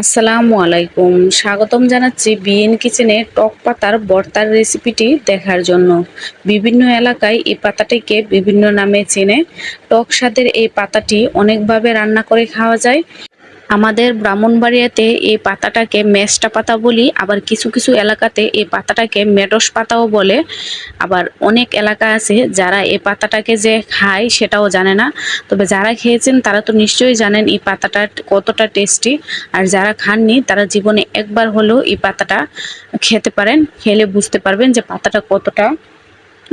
আসসালামু আলাইকুম। স্বাগতম জানাচ্ছি বিএন কিচেনে টক পাতার বর্তার রেসিপিটি দেখার জন্য। বিভিন্ন এলাকায় এই পাতাটিকে বিভিন্ন নামে চেনে। টক স্বাদের এই পাতাটি অনেকভাবে রান্না করে খাওয়া যায়। আমাদের ব্রাহ্মণবাড়িয়াতে এই পাতাটাকে মেষ্টা পাতা বলি, আবার কিছু কিছু এলাকাতে এই পাতাটাকে মেডস পাতাও বলে। আবার অনেক এলাকা আছে যারা এই পাতাটাকে যে খায় সেটাও জানে না। তবে যারা খেয়েছেন তারা তো নিশ্চয়ই জানেন এই পাতাটা কতটা টেস্টি। আর যারা খাননি তারা জীবনে একবার হলেও এই পাতাটা খেতে পারেন, খেলে বুঝতে পারবেন যে পাতাটা কতটা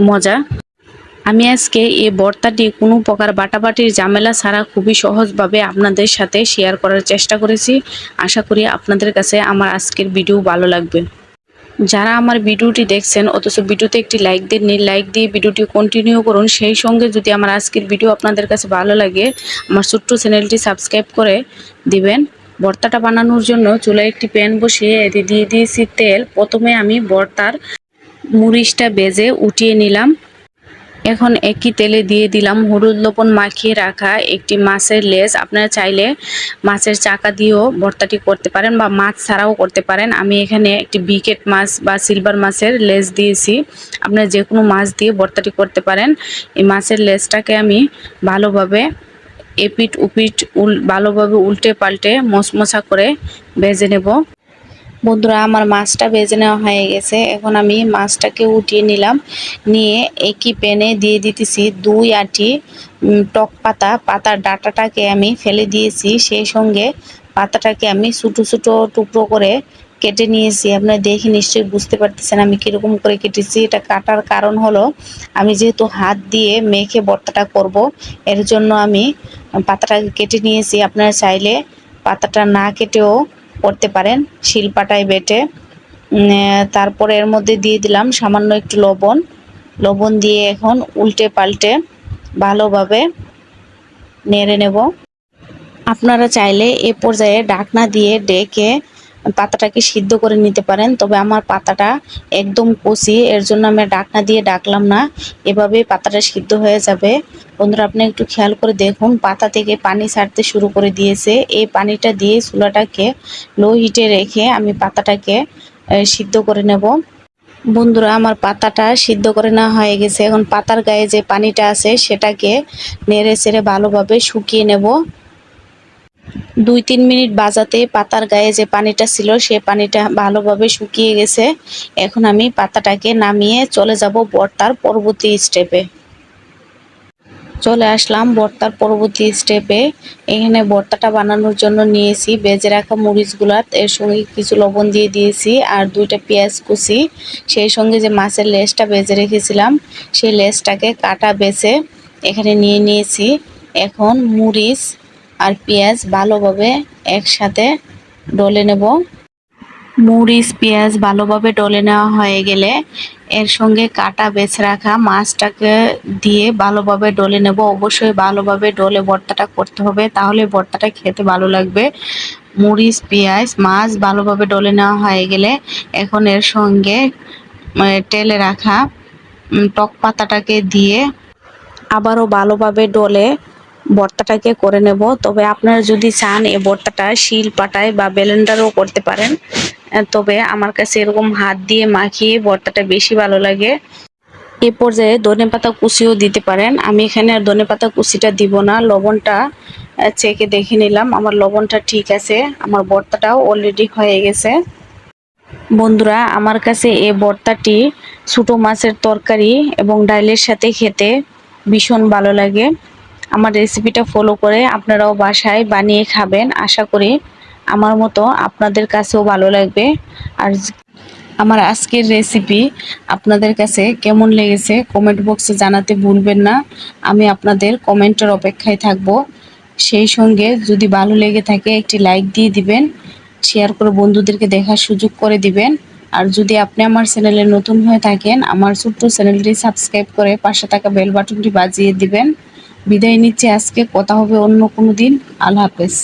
মজা। আমি আজকে এই বর্তাটি কোনো প্রকার বাটাবাটির ঝামেলা ছাড়া খুবই সহজভাবে আপনাদের সাথে শেয়ার করার চেষ্টা করেছি। আশা করি আপনাদের কাছে আমার আজকের ভিডিও ভালো লাগবে। যারা আমার ভিডিওটি দেখছেন, অথচ ভিডিওতে একটি লাইক দেননি লাইক দিয়ে ভিডিওটি কন্টিনিউ করুন, সেই সঙ্গে যদি আমার আজকের ভিডিও আপনাদের কাছে ভালো লাগে, আমার ছোট্ট চ্যানেলটি সাবস্ক্রাইব করে দিবেন। ভর্তাটা বানানোর জন্য চুলায় একটি প্যান বসিয়ে এতে দিয়ে দিয়েছি তেল। প্রথমে আমি ভর্তার মুরিচটা বেজে উঠিয়ে নিলাম। এখন একই তেলে দিয়ে দিলাম হলুদ লবণ মাখিয়ে রাখা একটি মাছের লেজ। আপনারা চাইলে মাছের চাকা দিয়েও ভর্তাটি করতে পারেন বা মাছ ছাড়াও করতে পারেন। আমি এখানে একটি বিকেট মাছ বা সিলভার মাছের লেজ দিয়েছি। আপনারা যে কোনো মাছ দিয়ে ভর্তাটি করতে পারেন। এই মাছের লেজটাকে আমি ভালোভাবে এপিট উপিট উল, ভালোভাবে উল্টে পাল্টে মশমশা করে ভেজে নেব। বন্ধুরা, আমার মাছটা ভেজে নেওয়া হয়ে গেছে। এখন আমি মাছটাকে উঠিয়ে নিলাম। নিয়ে একই প্যানে দিয়ে দিতেছি দুই আটি টক পাতা। পাতার ডাটাটাকে আমি ফেলে দিয়েছি। সেই সঙ্গে পাতাটাকে আমি ছোটো ছোটো টুকরো করে কেটে নিয়েছি। আপনারা দেখে নিশ্চয়ই বুঝতে পারতেছেন আমি কীরকম করে কেটেছি। এটা কাটার কারণ হলো, আমি যেহেতু হাত দিয়ে মেখে বর্তাটা করব, এর জন্য আমি পাতাটাকে কেটে নিয়েছি। আপনারা চাইলে পাতাটা না কেটেও করতে পারেন শিলপাটায় বেটে। তারপরে এর মধ্যে দিয়ে দিলাম সামান্য একটু লবণ। লবণ দিয়ে এখন উল্টে পাল্টে ভালোভাবে নেড়ে নেব। আপনারা চাইলে এ পর্যায়ে ডাকনা দিয়ে ডেকে পাতাটাকে সিদ্ধ করে নিতে পারেন? তবে আমার পাতাটা একদম কষি, এর জন্য আমি ডাকনা দিয়ে ডাকলাম না। এভাবে পাতাটা সিদ্ধ হয়ে যাবে। বন্ধুরা, আপনি একটু খেয়াল করে দেখুন, পাতা থেকে পানি ছাড়তে শুরু করে দিয়েছে। এই পানিটা দিয়ে চুলাটাকে লো হিটে রেখে আমি পাতাটাকে সিদ্ধ করে নেব। বন্ধুরা, আমার পাতাটা সিদ্ধ করে নেওয়া হয়ে গেছে। এখন পাতার গায়ে যে পানিটা আছে, সেটাকে নেড়ে চেড়ে ভালোভাবে শুকিয়ে নেব। দুই তিন মিনিট বাজাতে পাতার গায়ে যে পানিটা ছিল, সে পানিটা ভালোভাবে শুকিয়ে গেছে। এখন আমি পাতাটাকে নামিয়ে চলে যাব বর্তার পরবর্তী স্টেপে। চলে আসলাম বর্তার পরবর্তী স্টেপে। এখানে বর্তাটা বানানোর জন্য নিয়েছি বেজে রাখা মরিচগুলাত এর সঙ্গে কিছু লবণ দিয়ে দিয়েছি আর দুইটা পেঁয়াজ কুচি। সেই সঙ্গে যে মাছের লেজটা বেজে রেখেছিলাম, সেই লেজটাকে কাটা বেছে এখানে নিয়ে নিয়েছি। এখন মরিচ পেঁয়াজ ভালোভাবে একসাথে ডলে নেব। মরিচ, পেঁয়াজ ভালোভাবে ডলে নেওয়া হয়ে গেলে এর সঙ্গে কাটা বেছে রাখা মাছটাকে দিয়ে ভালোভাবে ডলে নেব। অবশ্যই ভালোভাবে ডলে ভর্তাটা করতে হবে, তাহলে ভর্তাটা খেতে ভালো লাগবে। মরিচ, পেঁয়াজ, মাছ ভালোভাবে ডলে নেওয়া হয়ে গেলে এখন এর সঙ্গে টেলে রাখা টক পাতাটাকে দিয়ে আবারও ভালোভাবে ডলে ভর্তাটাকে করে নেব। তবে আপনারা যদি চান এ ভর্তাটা শিল পাটায় বা ব্লেন্ডারও করতে পারেন তবে আমার কাছে এরকম হাত দিয়ে মাখিয়ে ভর্তাটা বেশি ভালো লাগে। এ পর্যায়ে ধনে পাতা কুচিও দিতে পারেন। আমি এখানে আর ধনে পাতা কুচিটা দিব না। লবণটা চেকে দেখে নিলাম। আমার লবণটা ঠিক আছে। আমার ভর্তাটাও অলরেডি হয়ে গেছে। বন্ধুরা, আমার কাছে এই ভর্তাটি ছোটো মাছের তরকারি এবং ডাইলের সাথে খেতে ভীষণ ভালো লাগে। আমার রেসিপিটা ফলো করে আপনারাও বাসায় বানিয়ে খাবেন। আশা করি আমার মতো আপনাদের কাছেও ভালো লাগবে। আর আমার আজকের রেসিপি আপনাদের কাছে কেমন লেগেছে কমেন্ট বক্সে জানাতে ভুলবেন না। আমি আপনাদের কমেন্টের অপেক্ষায় থাকব। সেই সঙ্গে যদি ভালো লেগে থাকে একটি লাইক দিয়ে দিবেন শেয়ার করে বন্ধুদেরকে দেখার সুযোগ করে দিবেন। আর যদি আপনি আমার চ্যানেলে নতুন হয়ে থাকেন, আমার ছোট্ট চ্যানেলটি সাবস্ক্রাইব করে পাশে থাকা বেল বাটনটি বাজিয়ে দিবেন। বিদায় নিচ্ছি। আজকে কথা হবে অন্য কোনো দিন। আল্লাহ হাফেজ।